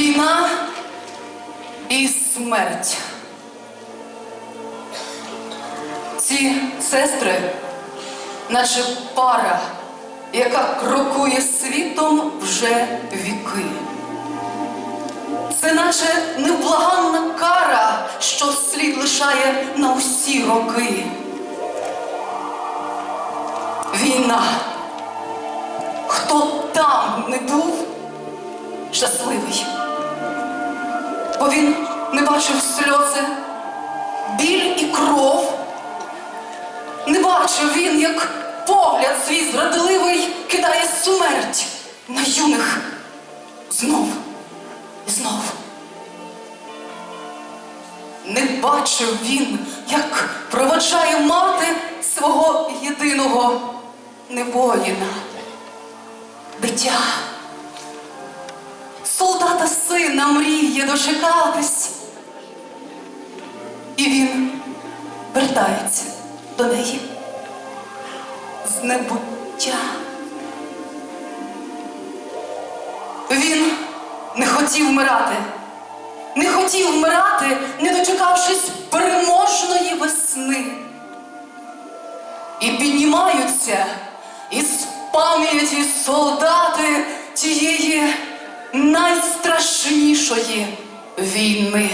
Війна і смерть. Ці сестри, наче пара, яка крокує світом вже віки. Це наче невблаганна кара, що слід лишає на усі роки. Війна. Хто там не був щасливий, бо він не бачив сльози, біль і кров. Не бачив він, як погляд свій зрадливий кидає смерть на юних знов і знов. Не бачив він, як проводжає мати свого єдиного невоїна, дитя. Мріє дочекатись. І він вертається до неї з небуття. Він не хотів вмирати, не хотів вмирати, не дочекавшись переможної весни. І піднімаються із пам'яті солдати найстрашнішої війни.